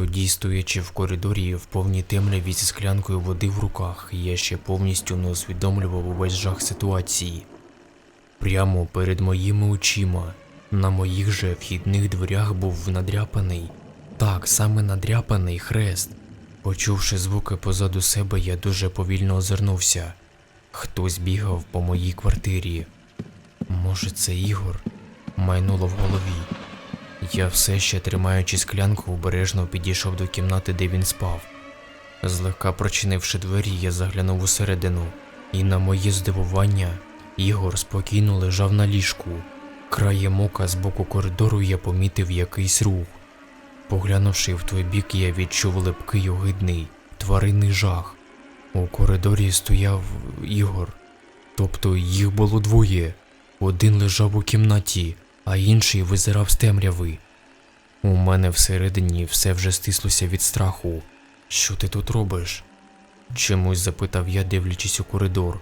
Тоді, стоячи в коридорі в повній темряві зі склянкою води в руках, я ще повністю не усвідомлював увесь жах ситуації. Прямо перед моїми очима, на моїх же вхідних дверях був надряпаний, так, саме надряпаний хрест. Почувши звуки позаду себе, я дуже повільно озирнувся. Хтось бігав по моїй квартирі. Може, це Ігор? Майнуло в голові. Я все ще, тримаючи склянку, обережно підійшов до кімнати, де він спав. Злегка прочинивши двері, я заглянув усередину, і на моє здивування Ігор спокійно лежав на ліжку. Краєм ока з боку коридору я помітив якийсь рух. Поглянувши в той бік, я відчув липкий огидний, тваринний жах. У коридорі стояв Ігор. Тобто їх було двоє. Один лежав у кімнаті, а інший визирав з темряви. У мене всередині все вже стислося від страху. Що ти тут робиш? Чомусь запитав я, дивлячись у коридор.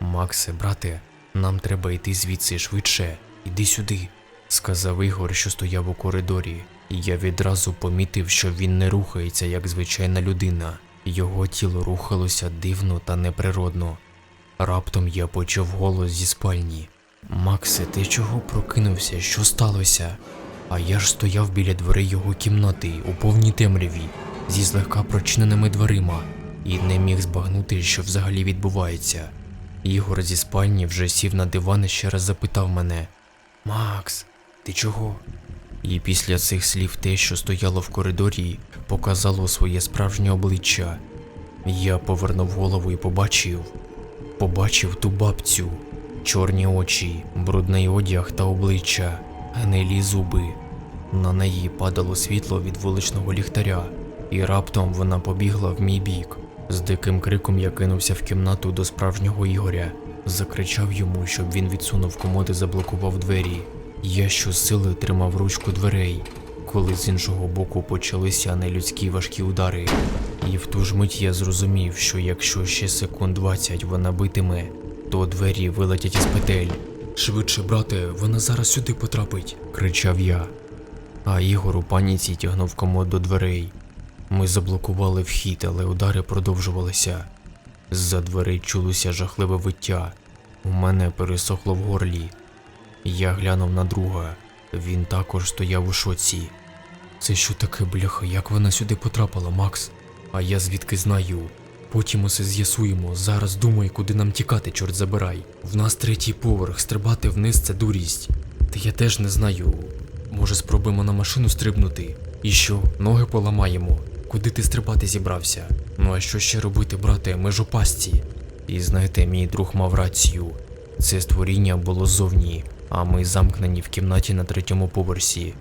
Максе, брате, нам треба йти звідси швидше. Іди сюди, сказав Ігор, що стояв у коридорі. Я відразу помітив, що він не рухається як звичайна людина. Його тіло рухалося дивно та неприродно. Раптом я почув голос зі спальні. Максе, ти чого прокинувся? Що сталося? А я ж стояв біля дверей його кімнати у повній темряві, зі злегка прочиненими дверима, і не міг збагнути, що взагалі відбувається. Ігор зі спальні вже сів на диван і ще раз запитав мене: Макс, ти чого? І після цих слів те, що стояло в коридорі, показало своє справжнє обличчя. Я повернув голову і побачив, побачив ту бабцю, чорні очі, брудний одяг та обличчя, гнилі зуби. На неї падало світло від вуличного ліхтаря, і раптом вона побігла в мій бік. З диким криком я кинувся в кімнату до справжнього Ігоря, закричав йому, щоб він відсунув комод і заблокував двері. Я щосили тримав ручку дверей, коли з іншого боку почалися нелюдські важкі удари. І в ту ж мить я зрозумів, що якщо ще секунд 20 вона битиме, то двері вилетять із петель. Швидше, брате, вона зараз сюди потрапить, кричав я. А Ігор у паніці тягнув комод до дверей. Ми заблокували вхід, але удари продовжувалися. З-за дверей чулося жахливе виття. У мене пересохло в горлі. Я глянув на друга. Він також стояв у шоці. Це що таке, бляха, як вона сюди потрапила, Макс? А я звідки знаю. Потім усе з'ясуємо. Зараз думай, куди нам тікати, чорт забирай. В нас третій поверх, стрибати вниз це дурість. Та я теж не знаю. Може, спробуємо на машину стрибнути? І що, ноги поламаємо? Куди ти стрибати зібрався? Ну а що ще робити, брате? Ми ж у пастці. І знаєте, мій друг мав рацію. Це створіння було зовні, а ми замкнені в кімнаті на третьому поверсі.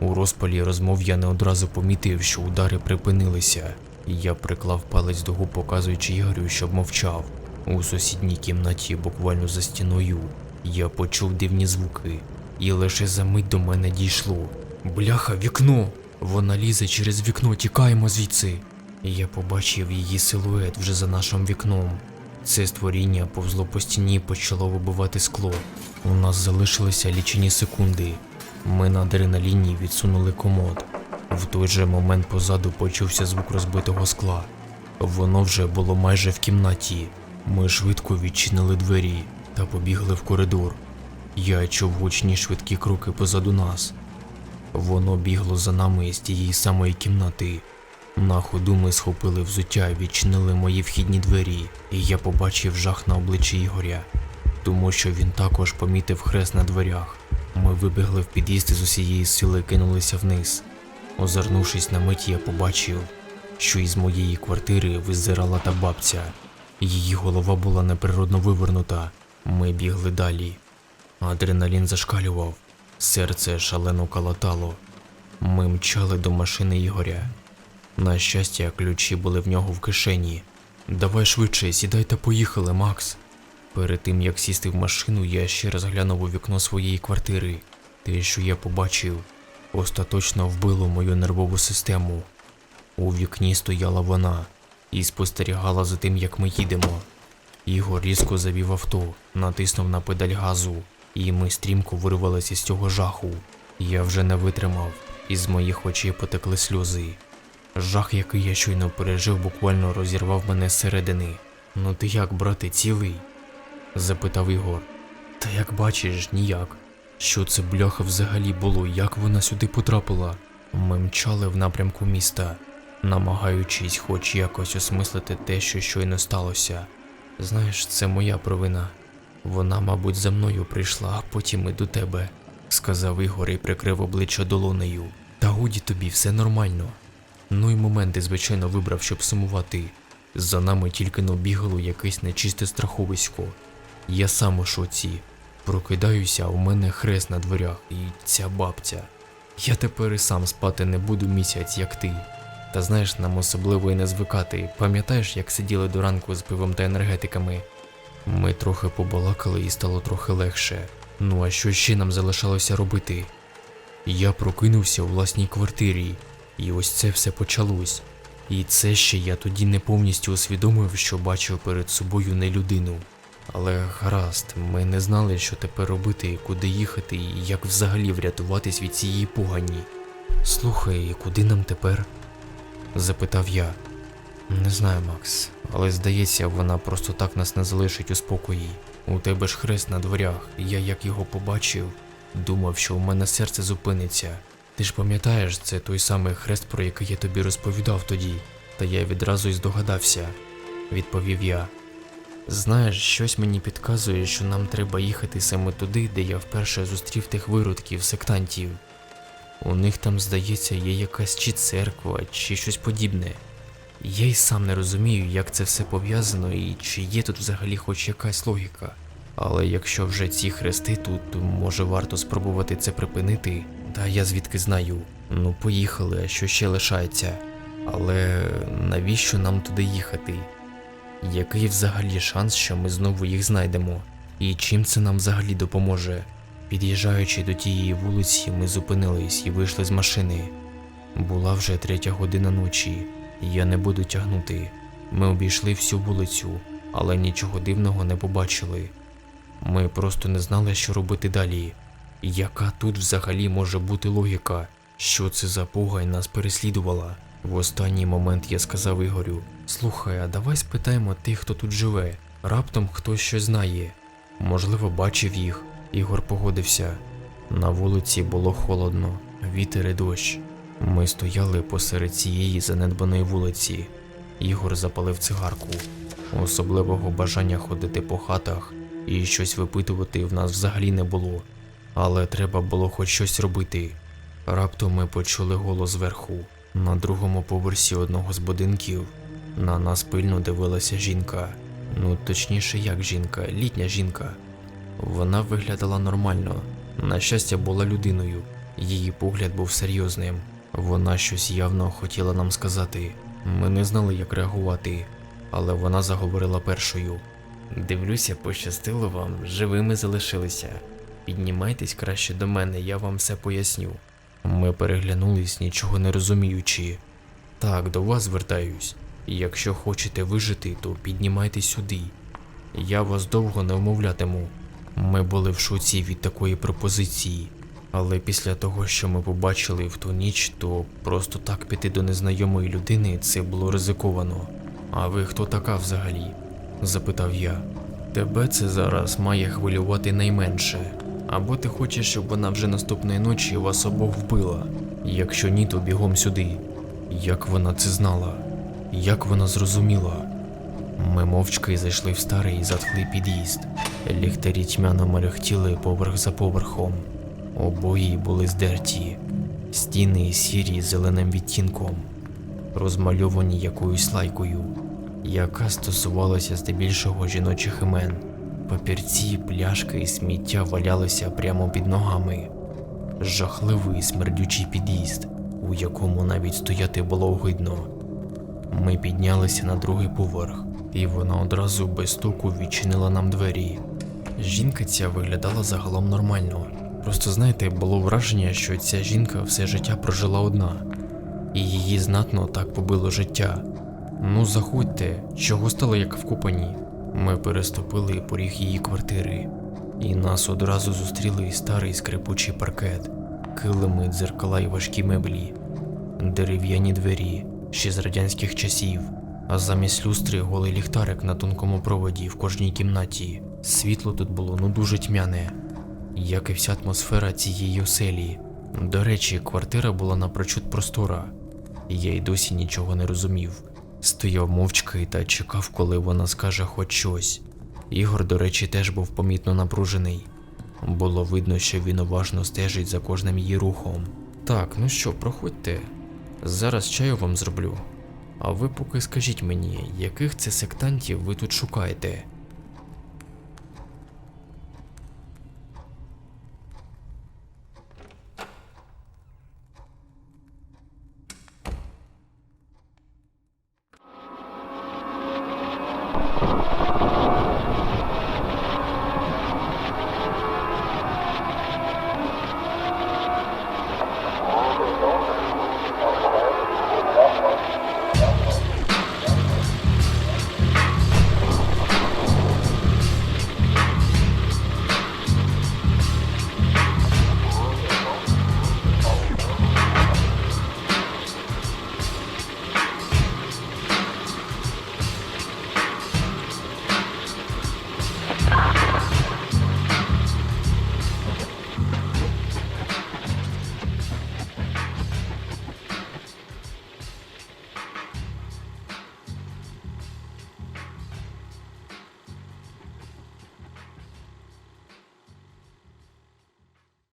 У розпалі розмов я не одразу помітив, що удари припинилися. Я приклав палець до губ, показуючи Ігорю, щоб мовчав. У сусідній кімнаті, буквально за стіною, я почув дивні звуки, і лише за мить до мене дійшло. Бляха, вікно! Вона лізе через вікно, тікаємо звідси. Я побачив її силует вже за нашим вікном. Це створіння повзло по стіні почало вибивати скло. У нас залишилися лічені секунди. Ми на адреналіні відсунули комод. В той же момент позаду почувся звук розбитого скла. Воно вже було майже в кімнаті. Ми швидко відчинили двері та побігли в коридор. Я чув гучні швидкі кроки позаду нас. Воно бігло за нами з тієї самої кімнати. На ходу ми схопили взуття відчинили мої вхідні двері, і я побачив жах на обличчі Ігоря, тому що він також помітив хрест на дверях. Ми вибігли в під'їзд і з усієї сили кинулися вниз. Озирнувшись на мить, я побачив, що із моєї квартири визирала та бабця. Її голова була неприродно вивернута. Ми бігли далі. Адреналін зашкалював, серце шалено калатало. Ми мчали до машини Ігоря. На щастя, ключі були в нього в кишені. Давай швидше, сідай та поїхали, Макс. Перед тим як сісти в машину, я ще раз глянув у вікно своєї квартири. Те, що я побачив, остаточно вбило мою нервову систему. У вікні стояла вона і спостерігала за тим, як ми їдемо. Ігор різко завів авто, натиснув на педаль газу, і ми стрімко вирвалися з цього жаху. Я вже не витримав, і з моїх очей потекли сльози. Жах, який я щойно пережив, буквально розірвав мене зсередини. Ну ти як, брате, цілий? запитав Ігор. Та як бачиш, ніяк. Що це бляха взагалі було, як вона сюди потрапила? Ми мчали в напрямку міста, намагаючись хоч якось осмислити те, що щойно сталося. Знаєш, це моя провина. Вона, мабуть, за мною прийшла, а потім і до тебе, сказав Ігор і прикрив обличчя долонею. Та годі тобі, все нормально. Ну і моменти, звичайно, вибрав, щоб сумувати. За нами тільки но бігало якесь нечисте страховисько. Я сам у шоці. Прокидаюся, у мене хрест на дверях і ця бабця. Я тепер і сам спати не буду місяць, як ти. Та знаєш, нам особливо і не звикати. Пам'ятаєш, як сиділи до ранку з пивом та енергетиками? Ми трохи побалакали і стало трохи легше. Ну а що ще нам залишалося робити? Я прокинувся у власній квартирі, і ось це все почалось. І це ще я тоді не повністю усвідомив, що бачив перед собою не людину. Але гаразд, ми не знали, що тепер робити, куди їхати і як взагалі врятуватись від цієї погані. Слухай, куди нам тепер? запитав я. Не знаю, Макс, але здається, вона просто так нас не залишить у спокої. У тебе ж хрест на дверях, і я як його побачив, думав, що у мене серце зупиниться. Ти ж пам'ятаєш, це той самий хрест, про який я тобі розповідав тоді, та я відразу й здогадався, відповів я. Знаєш, щось мені підказує, що нам треба їхати саме туди, де я вперше зустрів тих виродків, сектантів. У них там, здається, є якась чи церква, чи щось подібне. Я й сам не розумію, як це все пов'язано і чи є тут взагалі хоч якась логіка. Але якщо вже ці хрести тут, то може варто спробувати це припинити. Та я звідки знаю. Ну, поїхали, а що ще лишається. Але навіщо нам туди їхати? Який взагалі шанс, що ми знову їх знайдемо? І чим це нам взагалі допоможе? Під'їжджаючи до тієї вулиці, ми зупинились і вийшли з машини. Була вже третя година ночі, я не буду тягнути. Ми обійшли всю вулицю, але нічого дивного не побачили. Ми просто не знали, що робити далі. Яка тут взагалі може бути логіка? Що це за погань нас переслідувала? В останній момент я сказав Ігорю: Слухай, а давай спитаємо тих, хто тут живе. Раптом хтось щось знає. Можливо, бачив їх. Ігор погодився. На вулиці було холодно, вітер і дощ. Ми стояли посеред цієї занедбаної вулиці. Ігор запалив цигарку. Особливого бажання ходити по хатах і щось випитувати в нас взагалі не було. Але треба було хоч щось робити. Раптом ми почули голос зверху. На другому поверсі одного з будинків на нас пильно дивилася жінка. Ну, точніше, як жінка, літня жінка. Вона виглядала нормально. На щастя, була людиною. Її погляд був серйозним. Вона щось явно хотіла нам сказати. Ми не знали, як реагувати, але вона заговорила першою. Дивлюся, пощастило вам, живими залишилися. Піднімайтесь краще до мене, я вам все поясню. Ми переглянулись, нічого не розуміючи. Так, до вас звертаюсь. Якщо хочете вижити, то піднімайтесь сюди. Я вас довго не вмовлятиму. Ми були в шоці від такої пропозиції, але після того, що ми побачили в ту ніч, то просто так піти до незнайомої людини це було ризиковано. А ви хто така взагалі? запитав я. Тебе це зараз має хвилювати найменше. Або ти хочеш, щоб вона вже наступної ночі вас обох вбила. Якщо ні, то бігом сюди. Як вона це знала? Як вона зрозуміла? Ми мовчки зайшли в старий і затхлий під'їзд. Ліхтарі тьмяно мерехтіли поверх за поверхом. Обої були здерті, стіни сірі зеленим відтінком, розмальовані якоюсь лайкою, яка стосувалася здебільшого жіночих імен. Папірці, пляшки і сміття валялися прямо під ногами. Жахливий смердючий під'їзд, у якому навіть стояти було огидно. Ми піднялися на другий поверх, і вона одразу без стуку відчинила нам двері. Жінка ця виглядала загалом нормально. Просто знаєте, було враження, що ця жінка все життя прожила одна, і її знатно так побило життя. Ну, заходьте, чого стало як вкопані. Ми переступили поріг її квартири, і нас одразу зустріли старий скрипучий паркет, килими, дзеркала й важкі меблі, дерев'яні двері, ще з радянських часів, а замість люстри голий ліхтарик на тонкому проводі в кожній кімнаті. Світло тут було ну дуже тьмяне, як і вся атмосфера цієї оселі. До речі, квартира була напрочуд простора, і я й досі нічого не розумів. Стояв мовчки та чекав, коли вона скаже хоч щось. Ігор, до речі, теж був помітно напружений. Було видно, що він уважно стежить за кожним її рухом. Так, ну що, проходьте. Зараз чаю вам зроблю. А ви поки скажіть мені, яких це сектантів ви тут шукаєте?